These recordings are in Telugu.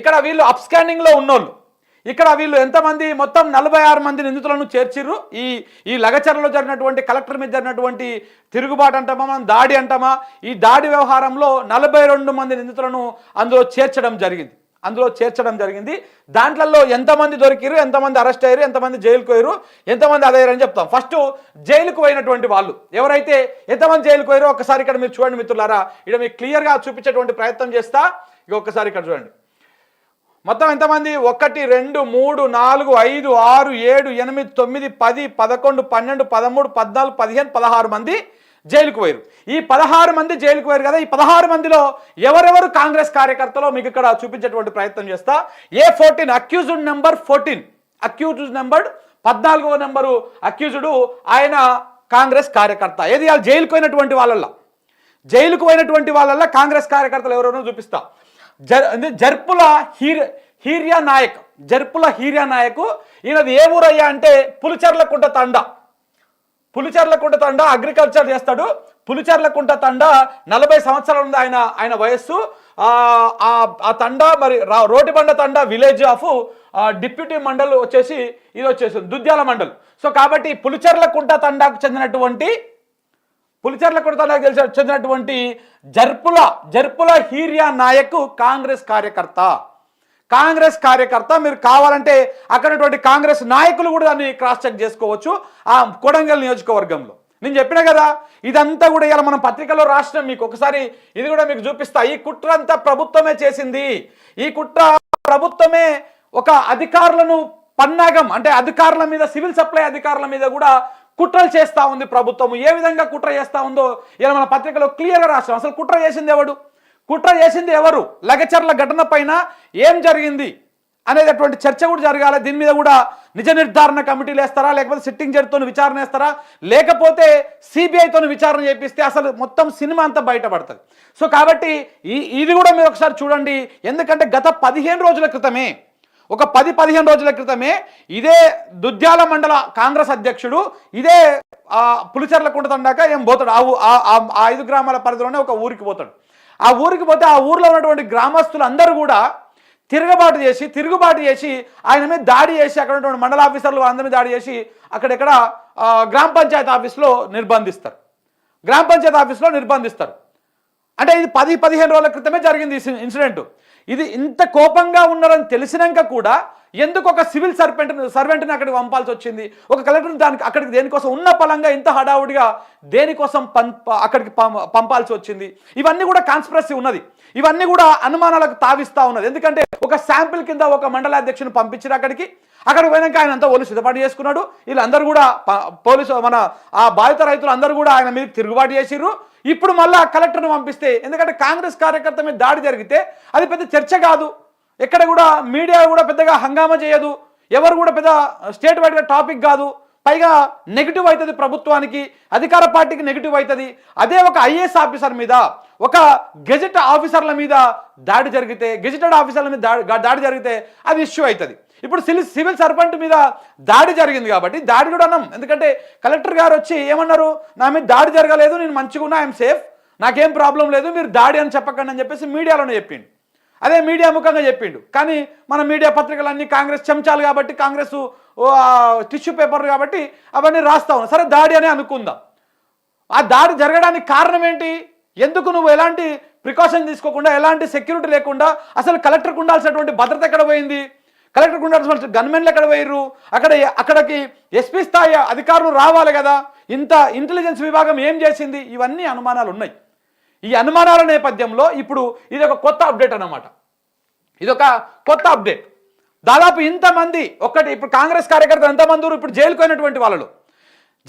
ఇక్కడ వీళ్ళు అప్స్కాండింగ్లో ఉన్నోళ్ళు. ఇక్కడ వీళ్ళు ఎంతమంది మొత్తం నలభై ఆరు మంది నిందితులను చేర్చిర్రు. ఈ ఈ లగచర్లలో జరిగినటువంటి కలెక్టర్ మీద జరిగినటువంటి తిరుగుబాటు అంటామా మనం దాడి అంటామా? ఈ దాడి వ్యవహారంలో నలభై రెండు మంది నిందితులను అందులో చేర్చడం జరిగింది. అందులో చేర్చడం జరిగింది. దాంట్లలో ఎంతమంది దొరికిరు ఎంతమంది అరెస్ట్ అయ్యారు ఎంతమంది జైలుకు పోయారు ఎంతమంది అదయ్యారని చెప్తాం. ఫస్ట్ జైలుకు పోయినటువంటి వాళ్ళు. ఎవరైతే ఎంతమంది జైలుకు పోయారో ఒకసారి ఇక్కడ మీరు చూడండి మిత్రులారా. ఇక్కడ మీకు క్లియర్గా చూపించేటువంటి ప్రయత్నం చేస్తా. ఇక ఒక్కసారి ఇక్కడ చూడండి. మొత్తం ఎంతమంది? ఒకటి రెండు మూడు నాలుగు ఐదు ఆరు ఏడు ఎనిమిది తొమ్మిది పది పదకొండు పన్నెండు పదమూడు పద్నాలుగు పదిహేను పదహారు మంది జైలుకు పోయారు. ఈ పదహారు మంది జైలుకు పోయారు కదా ఈ పదహారు మందిలో ఎవరెవరు కాంగ్రెస్ కార్యకర్తలో మీకు ఇక్కడ చూపించేటువంటి ప్రయత్నం చేస్తా. A fourteen? Accused number fourteen. Accused number పద్నాలుగవ నెంబరు అక్యూజుడు ఆయన కాంగ్రెస్ కార్యకర్త. ఏది? వాళ్ళు జైలుకు పోయినటువంటి వాళ్ళల్లో. జైలుకు పోయినటువంటి వాళ్ళల్లో కాంగ్రెస్ కార్యకర్తలు ఎవరెవరో చూపిస్తా. జర్ అంటే జర్పుల హీర్ హీర్యా నాయక్ జర్పుల హీర్యా నాయక్ ఈయనది ఏ ఊరయ్యా అంటే పులిచెర్లకుంట తండ. పులిచెర్లకుంట తండ అగ్రికల్చర్ చేస్తాడు. పులిచెర్లకుంట తండ నలభై సంవత్సరాలు ఉంది ఆయన ఆయన వయస్సు. ఆ, ఆ తండ మరి రోటిబండ తండ విలేజ్ ఆఫ్ డిప్యూటీ మండల్ వచ్చేసి ఇది వచ్చేసి దుద్యాల మండల్. సో కాబట్టి పులిచెర్లకుంట తండాకు చెందినటువంటి పులిచెర్ల కొడతానికి తెలిసి వచ్చినటువంటి జర్పుల జర్పుల హీరియా నాయక్ కాంగ్రెస్ కార్యకర్త. కాంగ్రెస్ కార్యకర్త మీరు కావాలంటే అక్కడటువంటి కాంగ్రెస్ నాయకులు కూడా దాన్ని క్రాస్ చెక్ చేసుకోవచ్చు ఆ కొడంగల్ నియోజకవర్గంలో. నేను చెప్పినా కదా ఇదంతా కూడా ఇలా మనం పత్రికలో రాష్ట్రం మీకు ఒకసారి ఇది కూడా మీకు చూపిస్తా. ఈ కుట్ర అంతా ప్రభుత్వమే చేసింది. ఈ కుట్ర ప్రభుత్వమే ఒక అధికారులను పన్నాగం అంటే అధికారుల మీద సివిల్ సప్లై అధికారుల మీద కూడా కుట్రలు చేస్తా ఉంది ప్రభుత్వం ఏ విధంగా కుట్ర చేస్తా ఉందో ఇలా మన పత్రికలో క్లియర్గా రాస్తాం అసలు కుట్ర చేసింది ఎవడు? కుట్ర చేసింది ఎవరు? లగచర్ల ఘటన పైన ఏం జరిగింది అనేటటువంటి చర్చ కూడా జరగాలి. దీని మీద కూడా నిజ నిర్ధారణ కమిటీలు వేస్తారా లేకపోతే సిట్టింగ్ జడ్జితో విచారణ వేస్తారా? లేకపోతే సిబిఐతో విచారణ చేపిస్తే అసలు మొత్తం సినిమా అంతా బయటపడుతుంది. సో కాబట్టి ఈ ఇది కూడా మీరు ఒకసారి చూడండి. ఎందుకంటే గత పదిహేను రోజుల క్రితమే ఒక పది పదిహేను రోజుల క్రితమే ఇదే దుద్యాల మండల కాంగ్రెస్ అధ్యక్షుడు ఇదే ఆ, పులిచెర్ల కుంటతండాక ఏం పోతాడు? ఆ ఐదు గ్రామాల పరిధిలోనే ఒక ఊరికి పోతాడు. ఆ ఊరికి పోతే ఆ ఊర్లో ఉన్నటువంటి గ్రామస్తులు అందరూ కూడా తిరగబాటు చేసి తిరుగుబాటు చేసి ఆయన మీద దాడి చేసి అక్కడ ఉన్నటువంటి మండల ఆఫీసర్లు అందరినీ దాడి చేసి అక్కడెక్కడ ఆ, గ్రామ పంచాయతీ ఆఫీస్లో నిర్బంధిస్తారు. గ్రామ పంచాయతీ ఆఫీస్లో నిర్బంధిస్తారు. అంటే ఇది పది పదిహేను రోజుల క్రితమే జరిగింది ఈ ఇన్సిడెంట్. ఇది ఇంత కోపంగా ఉన్నారని తెలిసినాక కూడా ఎందుకు ఒక సివిల్ సర్వెంట్ సర్వెంట్ని అక్కడికి పంపాల్సి వచ్చింది? ఒక కలెక్టర్ని దానికి అక్కడికి దేనికోసం ఉన్న పలంగా ఇంత హడావుడిగా దేనికోసం పంప అక్కడికి పం- పంపాల్సి వచ్చింది? ఇవన్నీ కూడా కాన్స్పిరసీ ఉన్నది. ఇవన్నీ కూడా అనుమానాలకు తావిస్తూ ఉన్నది. ఎందుకంటే ఒక శాంపిల్ కింద ఒక మండలాధ్యక్షుని పంపించారు అక్కడికి. అక్కడికి పోయినాక ఆయన అంతా ఒళ్ళు సిద్ధపాటు చేసుకున్నాడు. వీళ్ళందరూ కూడా పోలీసు మన ఆ బాధిత రైతులు అందరూ కూడా ఆయన మీద తిరుగుబాటు చేసిర్రు. ఇప్పుడు మళ్ళా కలెక్టర్ను పంపిస్తే ఎందుకంటే కాంగ్రెస్ కార్యకర్త మీద దాడి జరిగితే అది పెద్ద చర్చ కాదు. ఎక్కడ కూడా మీడియా కూడా పెద్దగా హంగామా చేయదు. ఎవరు కూడా పెద్ద స్టేట్ వైడ్గా టాపిక్ కాదు. పైగా నెగిటివ్ అవుతుంది ప్రభుత్వానికి అధికార పార్టీకి నెగిటివ్ అవుతుంది. అదే ఒక ఐఏఎస్ ఆఫీసర్ మీద ఒక గెజెట్ ఆఫీసర్ల మీద దాడి జరిగితే గెజిటెడ్ ఆఫీసర్ల మీద దాడి దాడి జరిగితే అది ఇష్యూ అవుతుంది. ఇప్పుడు సివిల్ సివిల్ సర్పంట్ మీద దాడి జరిగింది కాబట్టి దాడి కూడా అన్నాం. ఎందుకంటే కలెక్టర్ గారు వచ్చి ఏమన్నారు? నా మీద దాడి జరగలేదు నేను మంచిగా ఉన్నా ఐఎమ్ సేఫ్ నాకేం ప్రాబ్లం లేదు మీరు దాడి అని చెప్పకండి అని చెప్పేసి మీడియాలోనే చెప్పిండు. అదే మీడియా ముఖంగా చెప్పిండు. కానీ మన మీడియా పత్రికలన్నీ కాంగ్రెస్ చెంచాలు కాబట్టి కాంగ్రెస్ టిష్యూ పేపర్లు కాబట్టి అవన్నీ రాస్తా ఉన్నా. సరే దాడి అని అనుకుందాం. ఆ దాడి జరగడానికి కారణం ఏంటి? ఎందుకు నువ్వు ఎలాంటి ప్రికాషన్ తీసుకోకుండా ఎలాంటి సెక్యూరిటీ లేకుండా అసలు కలెక్టర్కి ఉండాల్సినటువంటి భద్రత ఎక్కడ పోయింది? కలెక్టర్ ఉండాల్సిన గన్మెన్లు ఎక్కడ వేయరు అక్కడ అక్కడికి ఎస్పీ స్థాయి అధికారులు రావాలి కదా? ఇంత ఇంటెలిజెన్స్ విభాగం ఏం చేసింది? ఇవన్నీ అనుమానాలు ఉన్నాయి. ఈ అనుమానాల నేపథ్యంలో ఇప్పుడు ఇది ఒక కొత్త అప్డేట్ అన్నమాట. ఇది ఒక కొత్త అప్డేట్. దాదాపు ఇంతమంది ఒక్కటి ఇప్పుడు కాంగ్రెస్ కార్యకర్తలు ఎంతమంది ఇప్పుడు జైలుకు అయినటువంటి వాళ్ళు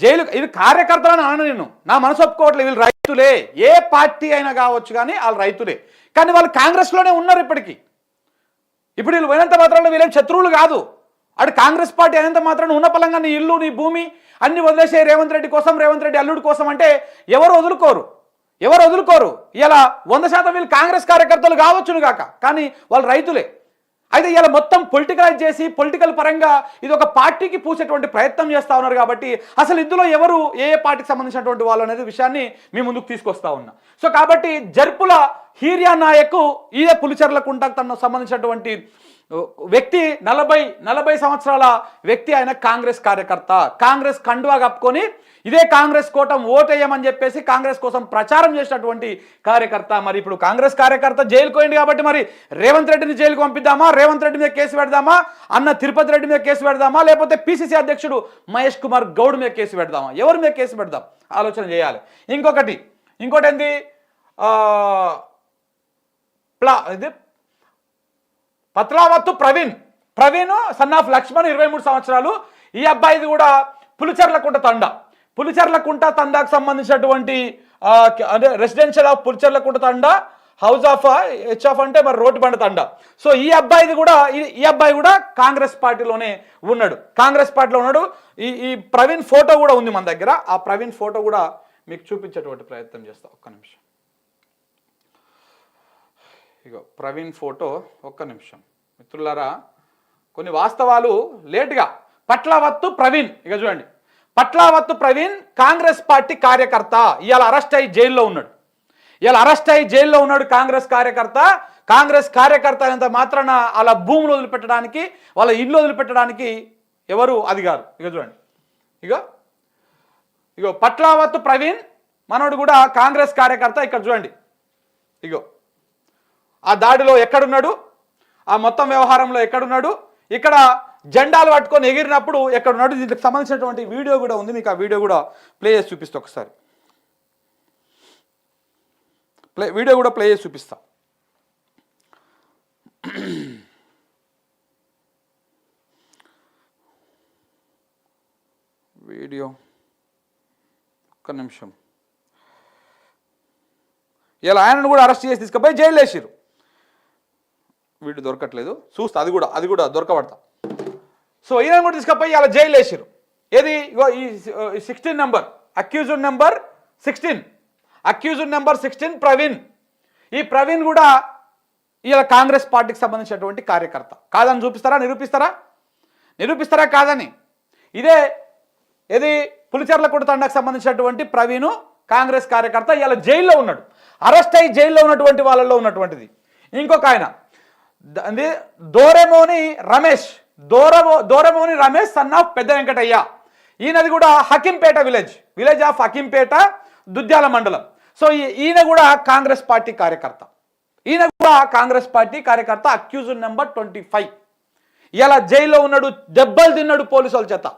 జైలు ఇది కార్యకర్తలను అన నేను. నా మనసు ఒప్పుకోవట్లేదు. వీళ్ళు రైతులే. ఏ పార్టీ అయినా కావచ్చు కానీ వాళ్ళు రైతులే. కానీ వాళ్ళు కాంగ్రెస్లోనే ఉన్నారు ఇప్పటికీ. ఇప్పుడు వీళ్ళు పోయినంత మాత్రాన వీళ్ళేం శత్రువులు కాదు. అటు కాంగ్రెస్ పార్టీ అయినంత మాత్రాన ఉన్న పలంగా నీ ఇల్లు నీ భూమి అన్ని వదిలేసే రేవంత్ రెడ్డి కోసం రేవంత్ రెడ్డి అల్లుడి కోసం అంటే ఎవరు వదులుకోరు. ఎవరు వదులుకోరు. ఇలా వంద శాతం వీళ్ళు కాంగ్రెస్ కార్యకర్తలు కావచ్చును కాక కానీ వాళ్ళు రైతులే. అయితే ఇలా మొత్తం పొలిటికలైజ్ చేసి పొలిటికల్ పరంగా ఇది ఒక పార్టీకి పూసేటువంటి ప్రయత్నం చేస్తూ ఉన్నారు కాబట్టి అసలు ఇందులో ఎవరు ఏ ఏ పార్టీకి సంబంధించినటువంటి వాళ్ళు అనేది విషయాన్ని మీ ముందుకు తీసుకొస్తా ఉన్నా. సో కాబట్టి జర్పుల హీరియా నాయక్ ఇదే పులిచెర్లకుంట తనకు సంబంధించినటువంటి వ్యక్తి నలభై నలభై సంవత్సరాల వ్యక్తి ఆయన కాంగ్రెస్ కార్యకర్త. కాంగ్రెస్ కండువా కప్పుకొని ఇదే కాంగ్రెస్ కోటం ఓటేయమని చెప్పేసి కాంగ్రెస్ కోసం ప్రచారం చేసినటువంటి కార్యకర్త. మరి ఇప్పుడు కాంగ్రెస్ కార్యకర్త జైలుకు పోయింది కాబట్టి మరి రేవంత్ రెడ్డిని జైలుకు పంపిద్దామా? రేవంత్ రెడ్డి మీద కేసు పెడదామా? అన్న తిరుపతి రెడ్డి మీద కేసు పెడదామా? లేకపోతే పిసిసి అధ్యక్షుడు మహేష్ కుమార్ గౌడ్ మీద కేసు పెడదామా? ఎవరి మీద కేసు పెడదాం? ఆలోచన చేయాలి. ఇంకొకటి ఇంకోటి ఏంది ప్లా ఇది పత్లావత్తు ప్రవీణ్. ప్రవీణ్ సన్ ఆఫ్ లక్ష్మణ్ ఇరవై మూడు సంవత్సరాలు. ఈ అబ్బాయిది కూడా పులిచెర్లకుంట తండ. పులిచెర్లకుంట తండాకు సంబంధించినటువంటి అంటే రెసిడెన్షియల్ ఆఫ్ పులిచెర్లకుంట తండ హౌస్ ఆఫ్ హెచ్ ఆఫ్ అంటే మరి రోడ్డు బండ తండ. సో ఈ అబ్బాయిది కూడా ఈ- ఈ అబ్బాయి కూడా కాంగ్రెస్ పార్టీలోనే ఉన్నాడు. కాంగ్రెస్ పార్టీలో ఉన్నాడు. ఈ ఈ ప్రవీణ్ ఫోటో కూడా ఉంది మన దగ్గర. ఆ ప్రవీణ్ ఫోటో కూడా మీకు చూపించేటువంటి ప్రయత్నం చేస్తా. ఒక్క నిమిషం. ఇగో ప్రవీణ్ ఫోటో ఒక్క నిమిషం. మిత్రులారా కొన్ని వాస్తవాలు లేటుగా. పట్లవత్తు ప్రవీణ్ ఇక చూడండి. పట్లవత్తు ప్రవీణ్ కాంగ్రెస్ పార్టీ కార్యకర్త ఇవాళ అరెస్ట్ అయ్యి జైల్లో ఉన్నాడు. ఇవాళ అరెస్ట్ అయ్యి జైల్లో ఉన్నాడు కాంగ్రెస్ కార్యకర్త. కాంగ్రెస్ కార్యకర్త అంత మాత్రాన వాళ్ళ భూములు వదిలిపెట్టడానికి వాళ్ళ ఇల్లు వదిలిపెట్టడానికి ఎవరు అధికారు? ఇక చూడండి. ఇగో ఇగో పట్లావత్తు ప్రవీణ్ మనోడు కూడా కాంగ్రెస్ కార్యకర్త ఇక్కడ చూడండి. ఇగో ఆ దాడిలో ఎక్కడున్నాడు? ఆ మొత్తం వ్యవహారంలో ఎక్కడున్నాడు? ఇక్కడ జెండాలు పట్టుకొని ఎగిరినప్పుడు ఎక్కడున్నాడు? దీనికి సంబంధించినటువంటి వీడియో కూడా ఉంది. మీకు ఆ వీడియో కూడా ప్లే చేసి చూపిస్తా ఒకసారి. ప్లే వీడియో కూడా ప్లే చేసి చూపిస్తా. వీడియో ఒక్క నిమిషం. ఇలా ఆయనను కూడా అరెస్ట్ చేసి తీసుకుపోయి జైలు వేసిరు వీడు దొరకట్లేదు. చూస్తా అది కూడా అది కూడా దొరకబడతా. సో ఈయన కూడా తీసుకుపోయి అలా జైలు వేసారు ఏది? ఇగో ఈ sixteen number accused number sixteen accused number sixteen Praveen. ఈ ప్రవీణ్ కూడా ఇలా కాంగ్రెస్ పార్టీకి సంబంధించినటువంటి కార్యకర్త. కాదని చూపిస్తారా? నిరూపిస్తారా? నిరూపిస్తారా కాదని? ఇదే ఏది? పులిచెర్లకుంట తండకు సంబంధించినటువంటి ప్రవీణ్ కాంగ్రెస్ కార్యకర్త ఇలా జైల్లో ఉన్నాడు. అరెస్ట్ అయ్యి జైల్లో ఉన్నటువంటి వాళ్ళలో ఉన్నటువంటిది. ఇంకొక ఆయన అది దోరెమోని రమేష్ దోరమో దోరమోని రమేష్ సన్ ఆఫ్ పెద్ద వెంకటయ్య. ఈయనది కూడా Hakimpet village village of Hakimpet Dudyala మండలం. సో ఈయన కూడా కాంగ్రెస్ పార్టీ కార్యకర్త. ఈయన కూడా కాంగ్రెస్ పార్టీ కార్యకర్త అక్యూజ్ నెంబర్ ట్వంటీ ఫైవ్. ఇలా జైల్లో ఉన్నాడు దెబ్బలు తిన్నాడు పోలీసుల చేత.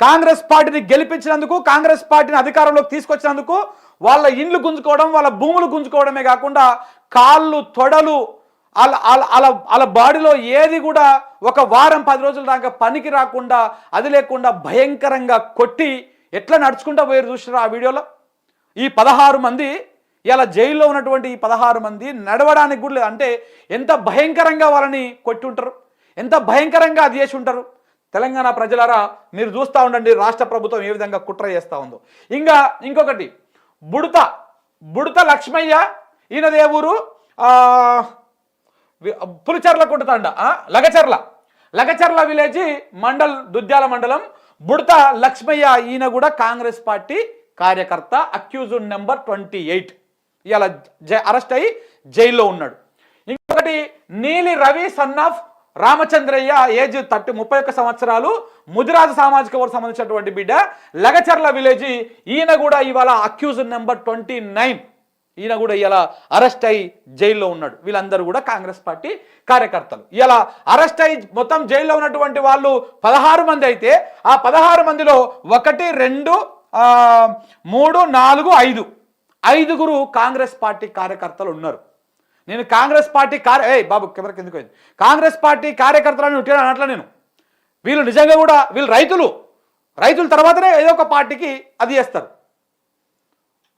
కాంగ్రెస్ పార్టీని గెలిపించినందుకు కాంగ్రెస్ పార్టీని అధికారంలోకి తీసుకొచ్చినందుకు వాళ్ళ ఇండ్లు గుంజుకోవడం వాళ్ళ భూములు గుంజుకోవడమే కాకుండా కాళ్ళు తొడలు వాళ్ళ వాళ్ళ వాళ్ళ వాళ్ళ బాడీలో ఏది కూడా ఒక వారం పది రోజుల దాకా పనికి రాకుండా అది లేకుండా భయంకరంగా కొట్టి ఎట్లా నడుచుకుంటా పోయారు చూసినారు ఆ వీడియోలో? ఈ పదహారు మంది ఇలా జైల్లో ఉన్నటువంటి ఈ పదహారు మంది నడవడానికి కూడా లేదు. అంటే ఎంత భయంకరంగా వాళ్ళని కొట్టి ఉంటారు? ఎంత భయంకరంగా అది చేసి ఉంటారు? తెలంగాణ ప్రజలారా మీరు చూస్తూ ఉండండి రాష్ట్ర ప్రభుత్వం ఏ విధంగా కుట్ర చేస్తూ ఉందో. ఇంకా ఇంకొకటి బుడత బుడత లక్ష్మయ్య ఈయనదే ఊరు? పులిచెర్ల కుంటతండ ఆ, లగచర్ల. లగచర్ల విలేజ్ మండల్ దుద్యాల మండలం. బుడత లక్ష్మయ్య ఈయన కూడా కాంగ్రెస్ పార్టీ కార్యకర్త. Accused number twenty eight. ఇలా అరెస్ట్ అయ్యి జైల్లో ఉన్నాడు. ఇంకొకటి Neeli Ravi son of Ramachandraiah age thirty ముప్పై ఒక్క సంవత్సరాలు. ముదిరాజు సామాజిక వర్గం సంబంధించినటువంటి బిడ్డ. లగచర్ల విలేజ్ ఈయన కూడా ఇవాళ అక్యూజ్ నెంబర్ ట్వంటీ నైన్. ఈయన కూడా ఇలా అరెస్ట్ అయి జైల్లో ఉన్నాడు. వీళ్ళందరూ కూడా కాంగ్రెస్ పార్టీ కార్యకర్తలు. ఇలా అరెస్ట్ అయి మొత్తం జైల్లో ఉన్నటువంటి వాళ్ళు పదహారు మంది అయితే ఆ పదహారు మందిలో ఒకటి రెండు మూడు నాలుగు ఐదు. ఐదుగురు కాంగ్రెస్ పార్టీ కార్యకర్తలు ఉన్నారు. నేను కాంగ్రెస్ పార్టీ కార్య ఏ బాబు కెమెరాకి ఎందుకు పోయింది? కాంగ్రెస్ పార్టీ కార్యకర్తలను ఉట్టిన అనట్లా నేను. వీళ్ళు నిజంగా కూడా వీళ్ళు రైతులు. రైతుల తర్వాతనే ఏదో ఒక పార్టీకి అది చేస్తారు.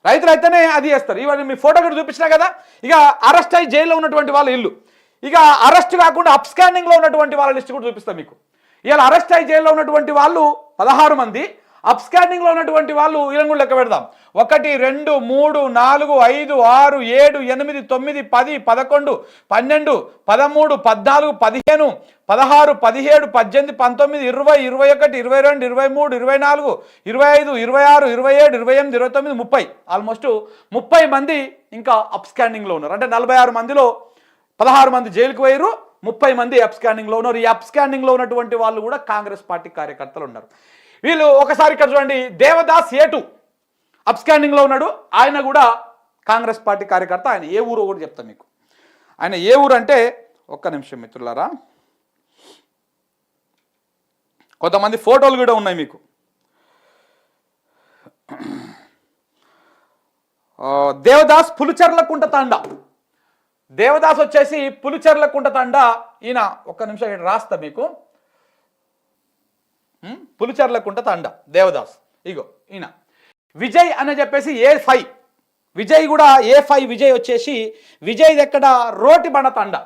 రైతులు అయితేనే అది చేస్తారు. ఇవన్నీ మీ ఫోటో కూడా చూపించినా కదా ఇక అరెస్ట్ అయ్యి జైల్లో ఉన్నటువంటి వాళ్ళ ఇల్లు. ఇక అరెస్ట్ కాకుండా అప్స్కాండింగ్లో ఉన్నటువంటి వాళ్ళ లిస్ట్ కూడా చూపిస్తాను మీకు. ఇవాళ అరెస్ట్ అయ్యి జైల్లో ఉన్నటువంటి వాళ్ళు పదహారు మంది అప్స్కాండింగ్లో ఉన్నటువంటి వాళ్ళు ఈయన కూడా లెక్క పెడదాం. ఒకటి రెండు మూడు నాలుగు ఐదు ఆరు ఏడు ఎనిమిది తొమ్మిది పది పదకొండు పన్నెండు పదమూడు పద్నాలుగు పదిహేను పదహారు పదిహేడు పద్దెనిమిది పంతొమ్మిది ఇరవై ఇరవై ఒకటి ఇరవై రెండు ఇరవై మూడు ఇరవై నాలుగు ఇరవై ఐదు ఇరవై ఆరు ఇరవై ఏడు ఇరవై ఎనిమిది ఇరవై తొమ్మిది ముప్పై. ఆల్మోస్ట్ ముప్పై మంది ఇంకా అప్స్కాండింగ్లో ఉన్నారు. అంటే నలభై ఆరు మందిలో పదహారు మంది జైలుకు పోయారు ముప్పై మంది అప్స్కాండింగ్లో ఉన్నారు. ఈ అప్స్కాండింగ్లో ఉన్నటువంటి వాళ్ళు కూడా కాంగ్రెస్ పార్టీ కార్యకర్తలు ఉన్నారు. వీళ్ళు ఒకసారి ఇక్కడ చూడండి దేవదాస్ ఏటు? అప్స్కాండింగ్లో ఉన్నాడు. ఆయన కూడా కాంగ్రెస్ పార్టీ కార్యకర్త. ఆయన ఏ ఊరు కూడా చెప్తాను మీకు. ఆయన ఏ ఊరు అంటే ఒక్క నిమిషం మిత్రులారా. కొంతమంది ఫోటోలు కూడా ఉన్నాయి మీకు. దేవదాస్ దేవదాస్ పులిచెర్లకుంట తాండ. దేవదాస్ వచ్చేసి పులిచెర్లకుంట తాండ. ఈయన ఒక్క నిమిషం రాస్తా మీకు. పులిచెర్లకుంట తండ. దేవదాస్. ఇగో ఈయన. విజయ్ అని చెప్పేసి ఏ ఫైవ్ విజయ్ కూడా ఏ ఫైవ్ విజయ్ వచ్చేసి విజయ్ ఎక్కడ? రోటి Banda Thanda.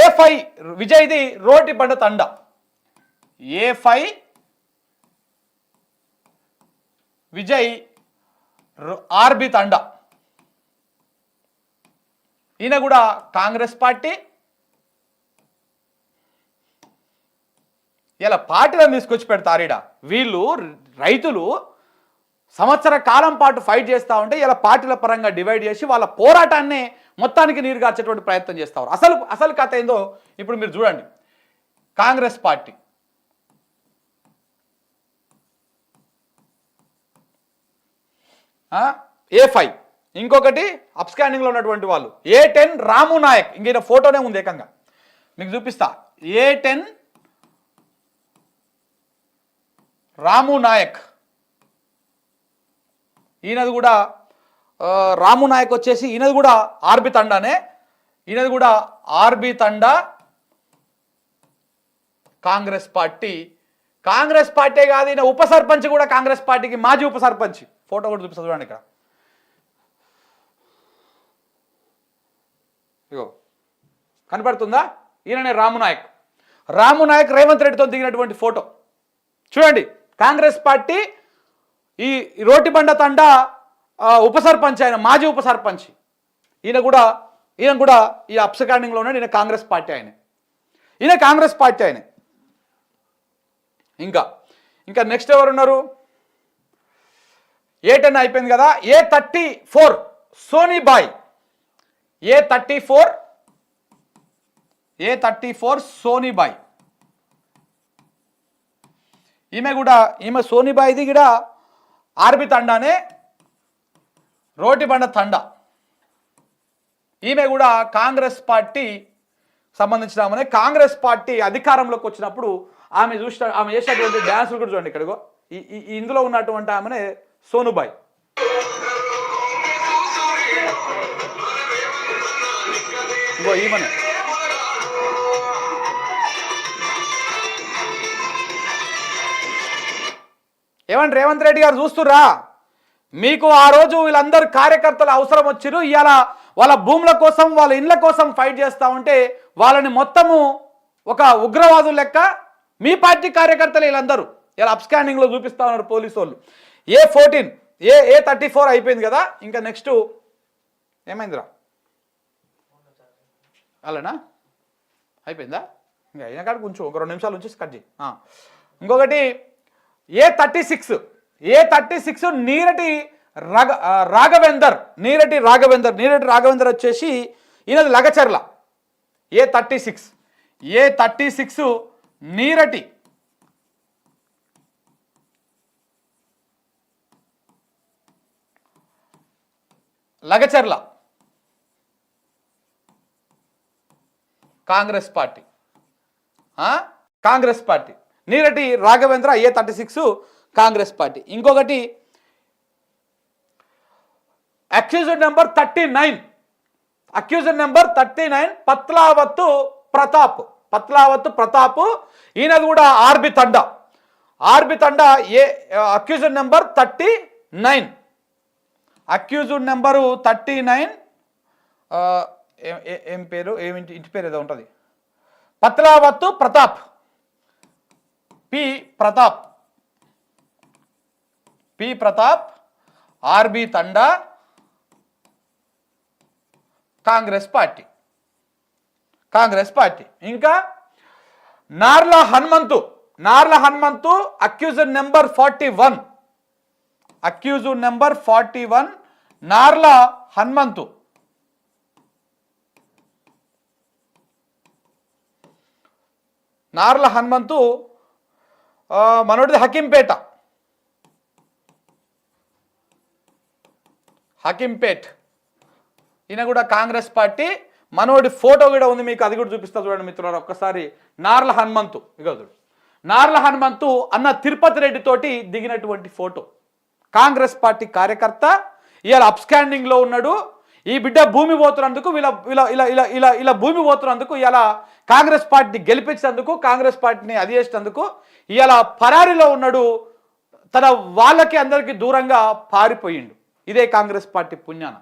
A five విజయ్ది Roti Banda Thanda. A five Vijay R B Thanda. ఈయన కూడా కాంగ్రెస్ పార్టీ ఇలా పార్టీలను తీసుకొచ్చి పెడతారు ఈడ. వీళ్ళు రైతులు సంవత్సర కాలం పాటు ఫైట్ చేస్తూ ఉంటే ఇలా పార్టీల పరంగా డివైడ్ చేసి వాళ్ళ పోరాటాన్ని మొత్తానికి నీరు గార్చేటువంటి ప్రయత్నం చేస్తారు అసలు అసలు కథ ఏందో ఇప్పుడు మీరు చూడండి. కాంగ్రెస్ పార్టీ. ఏ ఫైవ్ ఇంకొకటి అప్స్కాండింగ్లో ఉన్నటువంటి వాళ్ళు. A ten Ramu Nayak. ఇంక ఫోటోనే ఉంది ఏకంగా. మీకు చూపిస్తా. A ten Ramu Nayak. ఈయనది కూడా రాము నాయక్ వచ్చేసి ఈయనది కూడా ఆర్బి తండానే. ఈయనది కూడా R B Thanda. Congress party. Congress party కాదు ఈయన ఉప సర్పంచ్ కూడా కాంగ్రెస్ పార్టీకి మాజీ ఉప సర్పంచ్. ఫోటో కూడా చూపిస్తా చూడండి ఇక్కడ. ఇగో కనపడుతుందా? ఈయననే రాము నాయక్. రాము నాయక్ రేవంత్ రెడ్డితో దిగినటువంటి ఫోటో. చూడండి. కాంగ్రెస్ పార్టీ ఈ రోటిబండ తండ ఆ, ఉప సర్పంచ్ ఆయన మాజీ ఉప సర్పంచ్ ఈయన కూడా ఈయన కూడా ఈ అప్సకాండింగ్లో ఉన్నాడు. ఈయన కాంగ్రెస్ పార్టీ ఆయన. ఈయన కాంగ్రెస్ పార్టీ ఆయన. ఇంకా ఇంకా నెక్స్ట్ ఎవరున్నారు? ఏ టెన్ అయిపోయింది కదా? A thirty four Sonibai A thirty four A thirty four Sonibai ఈమె కూడా ఈమె సోనిబాయిది కూడా ఆర్బి తండానే రోటి బండ తండ. ఈమె కూడా కాంగ్రెస్ పార్టీ సంబంధించిన ఆమెనే. కాంగ్రెస్ పార్టీ అధికారంలోకి వచ్చినప్పుడు ఆమె చూసిన ఆమె చేసినటువంటి డ్యాన్సులు కూడా చూడండి ఇక్కడికో. ఈ- ఈ ఇందులో ఉన్నటువంటి ఆమెనే సోనుబాయ్ ఇంకో ఈమెనే. ఏమండి రేవంత్ రెడ్డి గారు చూస్తుర్రా? మీకు ఆ రోజు వీళ్ళందరూ కార్యకర్తలు అవసరం వచ్చిరు ఇవాళ వాళ్ళ భూముల కోసం వాళ్ళ ఇండ్ల కోసం ఫైట్ చేస్తూ ఉంటే వాళ్ళని మొత్తము ఒక ఉగ్రవాదు లెక్క మీ పార్టీ కార్యకర్తలు వీళ్ళందరూ. ఇలా అప్స్కాండింగ్లో చూపిస్తా ఉన్నారు పోలీసు వాళ్ళు. A fourteen A A thirty four అయిపోయింది కదా ఇంకా నెక్స్ట్ ఏమైందిరా? అలానా అయిపోయిందా? ఇంకా అయినా కాడ కొంచెం ఒక రెండు నిమిషాలు ఉంచేసి కట్ చేయి. ఇంకొకటి A thirty six A thirty six Neerati రాగ రాఘవేందర్ నీరటి రాఘవేందర్ నీరటి రాఘవేందర్ వచ్చేసి ఈయనది Lagacherla. A thirty six A thirty six Neerati. Lagacherla. Congress party. Congress party. Neerati Raghavendra A thirty six Congress party. ఇంకొకటి accuser number thirty nine accuser number thirty nine Patlavathu Pratap. Patlavathu Pratap ఈయనది కూడా R B Thanda. R B Thanda A accuser number thirty nine accused number thirty nine ఏం పేరు? ఏమి ఇంటి పేరు ఏదో ఉంటుంది. Patlavathu Pratap. P Pratap P Pratap R B Thanda Congress party Congress party ఇంకా Narla Hanumanthu Narla Hanumanthu accuser number forty one accuser number forty one Narla Hanumanthu. Narla Hanumanthu మనోడిది Hakimpet. Hakimpet. ఈయన కూడా కాంగ్రెస్ పార్టీ. మనోడి ఫోటో కూడా ఉంది మీకు అది కూడా చూపిస్తా చూడండి మిత్రులారా ఒక్కసారి. నార్ల హనుమంతు ఇక నార్ల హనుమంతు అన్న తిరుపతి రెడ్డి తోటి దిగినటువంటి ఫోటో. కాంగ్రెస్ పార్టీ కార్యకర్త ఇవాళ అప్స్టాండింగ్లో ఉన్నాడు. ఈ బిడ్డ భూమి పోతున్నందుకు వీళ్ళ ఇలా ఇలా ఇలా ఇలా ఇలా భూమి పోతున్నందుకు ఇలా కాంగ్రెస్ పార్టీని గెలిపించినందుకు కాంగ్రెస్ పార్టీని అది చేసినందుకు ఇలా పరారీలో ఉన్నాడు. తన వాళ్ళకి అందరికీ దూరంగా పారిపోయిండు. ఇదే కాంగ్రెస్ పార్టీ పుణ్యాన.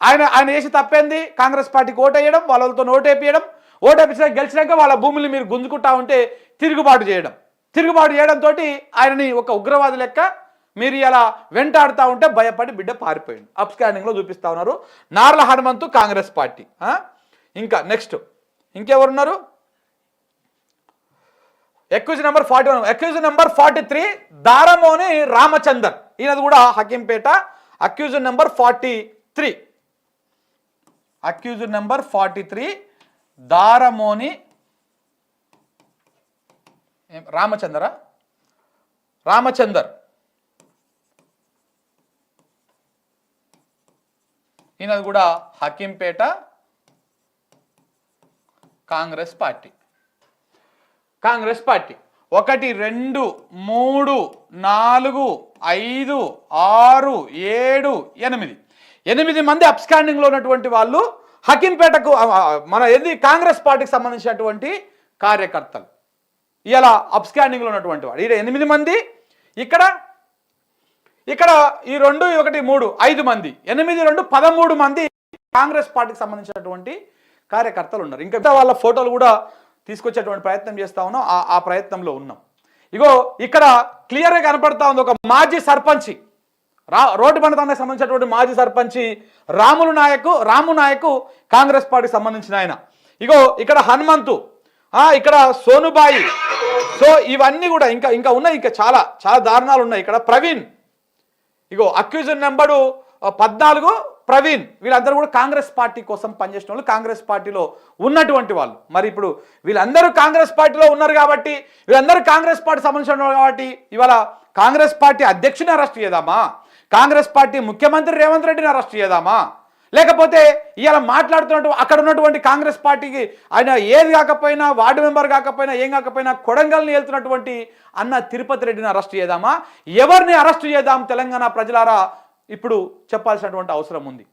ఆయన ఆయన చేసి తప్పేంది? కాంగ్రెస్ పార్టీకి ఓటేయడం వాళ్ళతో ఓటేపియడం ఓటేపించిన గెలిచినాక వాళ్ళ భూములు మీరు గుంజుకుంటా ఉంటే తిరుగుబాటు చేయడం. తిరుగుబాటు చేయడంతో ఆయనని ఒక ఉగ్రవాది లెక్క మీరు ఇలా వెంటాడుతూ ఉంటే భయపడి బిడ్డ పారిపోయింది అప్ స్కానింగ్లో చూపిస్తా ఉన్నారు. నార్ల హనుమంతు కాంగ్రెస్ పార్టీ. ఇంకా నెక్స్ట్ ఇంకెవరున్నారు? Accuse number forty one accuse number forty three Daramoni Ramachandar ఈయనది కూడా Hakimpet. Accuse number forty three accuse number forty three Daramoni ఏం- రామచందరా? రామచందర్. ఈయనది కూడా హకీంపేట. కాంగ్రెస్ పార్టీ. కాంగ్రెస్ పార్టీ. ఒకటి రెండు మూడు నాలుగు ఐదు ఆరు ఏడు ఎనిమిది. ఎనిమిది మంది అప్స్కాండింగ్లో ఉన్నటువంటి వాళ్ళు హకీంపేటకు మన ఏది కాంగ్రెస్ పార్టీకి సంబంధించినటువంటి కార్యకర్తలు. ఇలా అప్స్కాండింగ్లో ఉన్నటువంటి వాడు ఇక్కడ ఎనిమిది మంది ఇక్కడ ఇక్కడ ఈ రెండు ఒకటి మూడు ఐదు మంది. ఎనిమిది రెండు పదమూడు మంది కాంగ్రెస్ పార్టీకి సంబంధించినటువంటి కార్యకర్తలు ఉన్నారు. ఇంకా వాళ్ళ ఫోటోలు కూడా తీసుకొచ్చేటువంటి ప్రయత్నం చేస్తా ఉన్నాం. ఆ ఆ ప్రయత్నంలో ఉన్నాం. ఇగో ఇక్కడ క్లియర్గా కనపడతా ఉంది ఒక మాజీ సర్పంచి. రా రోడ్డు బండతానికి సంబంధించినటువంటి మాజీ సర్పంచి రాములు నాయకు రాము నాయకు కాంగ్రెస్ పార్టీకి సంబంధించిన ఆయన. ఇగో ఇక్కడ హనుమంతు. ఇక్కడ సోనుబాయి. సో ఇవన్నీ కూడా ఇంకా ఇంకా ఉన్నాయి. ఇంకా చాలా చాలా దారుణాలు ఉన్నాయి. ఇక్కడ ప్రవీణ్. ఇగో అక్యూజన్ నెంబరు పద్నాలుగు ప్రవీణ్ వీళ్ళందరూ కూడా కాంగ్రెస్ పార్టీ కోసం పనిచేసిన వాళ్ళు కాంగ్రెస్ పార్టీలో ఉన్నటువంటి వాళ్ళు. మరి ఇప్పుడు వీళ్ళందరూ కాంగ్రెస్ పార్టీలో ఉన్నారు కాబట్టి వీళ్ళందరూ కాంగ్రెస్ పార్టీ సంబంధించిన కాబట్టి ఇవాళ కాంగ్రెస్ పార్టీ అధ్యక్షుని అరెస్ట్ చేద్దామా? కాంగ్రెస్ పార్టీ ముఖ్యమంత్రి రేవంత్ రెడ్డిని అరెస్ట్ చేద్దామా? లేకపోతే ఇవాళ మాట్లాడుతున్నట్టు అక్కడ ఉన్నటువంటి కాంగ్రెస్ పార్టీకి ఆయన ఏది కాకపోయినా వార్డు మెంబర్ కాకపోయినా ఏం కాకపోయినా కొడంగల్ని వెళ్తున్నటువంటి అన్న తిరుపతి రెడ్డిని అరెస్ట్ చేద్దామా? ఎవరిని అరెస్ట్ చేద్దాం తెలంగాణ ప్రజలారా? ఇప్పుడు చెప్పాల్సినటువంటి అవసరం ఉంది.